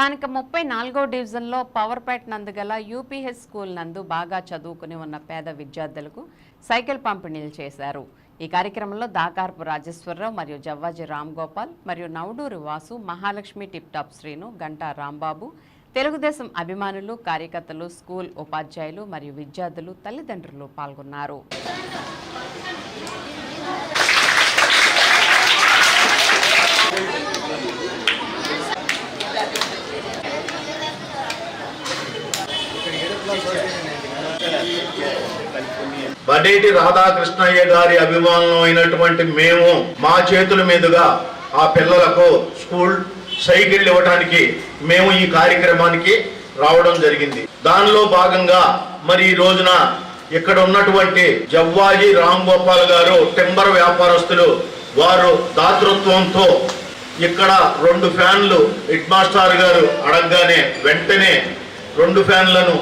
స్థానిక ముప్పై నాలుగో డివిజన్లో పవర్పేట నందు గల యూపీహెచ్ స్కూల్ నందు బాగా చదువుకుని ఉన్న పేద విద్యార్థులకు సైకిల్ పంపిణీలు చేశారు. ఈ కార్యక్రమంలో దాకార్పు రాజేశ్వరరావు మరియు జవ్వాజీ రామ్ గోపాల్ మరియు నవడూరు వాసు మహాలక్ష్మి టిప్టాప్ శ్రీను గంటా రాంబాబు తెలుగుదేశం అభిమానులు కార్యకర్తలు స్కూల్ ఉపాధ్యాయులు మరియు విద్యార్థులు తల్లిదండ్రులు పాల్గొన్నారు. బడేటి రాధాకృష్ణయ్య గారి అభిమానులు అయినటువంటి మేము మా చేతుల మీదుగా ఆ పిల్లలకు స్కూల్ సైకిల్ ఇవ్వడానికి మేము ఈ కార్యక్రమానికి రావడం జరిగింది. దానిలో భాగంగా మరి ఈ రోజున ఇక్కడ ఉన్నటువంటి జవ్వాజీ రామ్ గోపాల్ గారు టింబర్ వ్యాపారస్తులు వారు దాతృత్వంతో ఇక్కడ రెండు ఫ్యాన్లు హెడ్ మాస్టర్ గారు అడగగానే వెంటనే రెండు ఫ్యాన్లను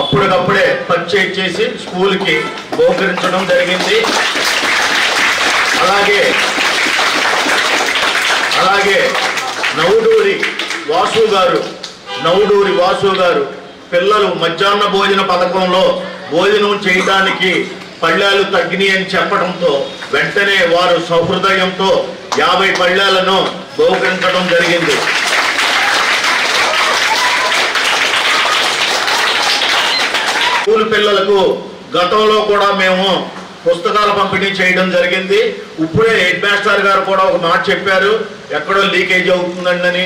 అప్పటికప్పుడే పర్చేజ్ చేసి స్కూల్కి బహుకరించడం జరిగింది. అలాగే అలాగే నవడూరి వాసు గారు నవడూరి వాసు గారు పిల్లలు మధ్యాహ్న భోజన పథకంలో భోజనం చేయడానికి పళ్ళాలు తగ్గినాయి అని చెప్పడంతో వెంటనే వారు సౌహృదయంతో యాభై పళ్ళాలను బహుకరించడం జరిగింది. స్కూల్ పిల్లలకు గతంలో కూడా మేము పుస్తకాల పంపిణీ చేయడం జరిగింది. ఇప్పుడే హెడ్ మాస్టర్ గారు కూడా ఒక మాట చెప్పారు. ఎక్కడో లీకేజ్ అవుతుందండి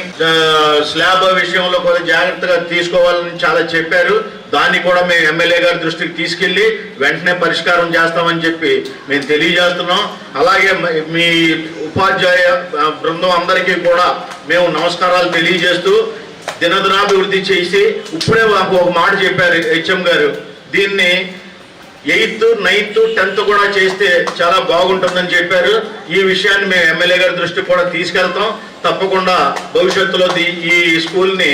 స్లాబ్ విషయంలో కూడా జాగ్రత్తగా తీసుకోవాలని చాలా చెప్పారు. దాన్ని కూడా మేము ఎమ్మెల్యే గారి దృష్టికి తీసుకెళ్ళి వెంటనే పరిష్కారం చేస్తామని చెప్పి మేము తెలియజేస్తున్నాం. అలాగే మీ ఉపాధ్యాయ బృందం అందరికీ కూడా మేము నమస్కారాలు తెలియజేస్తూ దినదినాభివృద్ధి చేసి ఇప్పుడే మాకు ఒక మాట చెప్పారు హెచ్ఎం గారు. దీన్ని ఎయిత్ నైన్త్ టెన్త్ కూడా చేస్తే చాలా బాగుంటుందని చెప్పారు. ఈ విషయాన్ని మేము ఎమ్మెల్యే గారి దృష్టికి కూడా తీసుకెళ్తాం. తప్పకుండా భవిష్యత్తులో ఈ స్కూల్ని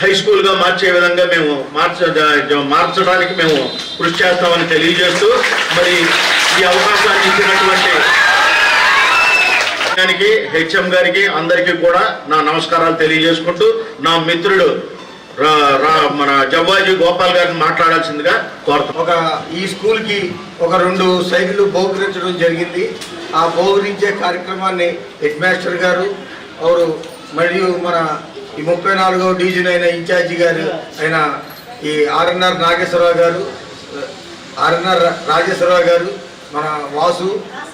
హై స్కూల్గా మార్చే విధంగా మేము మార్చ మార్చడానికి మేము కృషి చేస్తామని తెలియజేస్తూ మరి ఈ అవకాశాన్ని ఇచ్చినటువంటి దానికి హెచ్ఎం గారికి అందరికీ కూడా నా నమస్కారాలు తెలియజేసుకుంటూ నా మిత్రుడు మన జవ్వాజీ గోపాల్ గారిని మాట్లాడాల్సిందిగా కోరుతాం ఒక ఈ స్కూల్కి ఒక రెండు సైకిళ్ళు బహుకరించడం జరిగింది. ఆ బహుకరించే కార్యక్రమాన్ని హెడ్ మాస్టర్ గారు అవరు మరియు మన ఈ ముప్పై నాలుగవ డివిజన్ అయిన ఇన్ఛార్జి గారు అయిన ఈ ఆర్ఎన్ఆర్ నాగేశ్వరరావు గారు ఆర్ఎన్ఆర్ రాజేశ్వరరావు గారు మన వాసు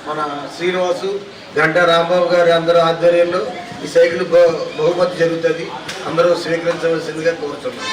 మన శ్రీనివాసు గంటా రాంబాబు గారి అందరూ ఆధ్వర్యంలో ఈ సైకిల్ బహు- బహుమతి జరుగుతుంది. అందరూ స్వీకరించవలసిందిగా కోరుతున్నాం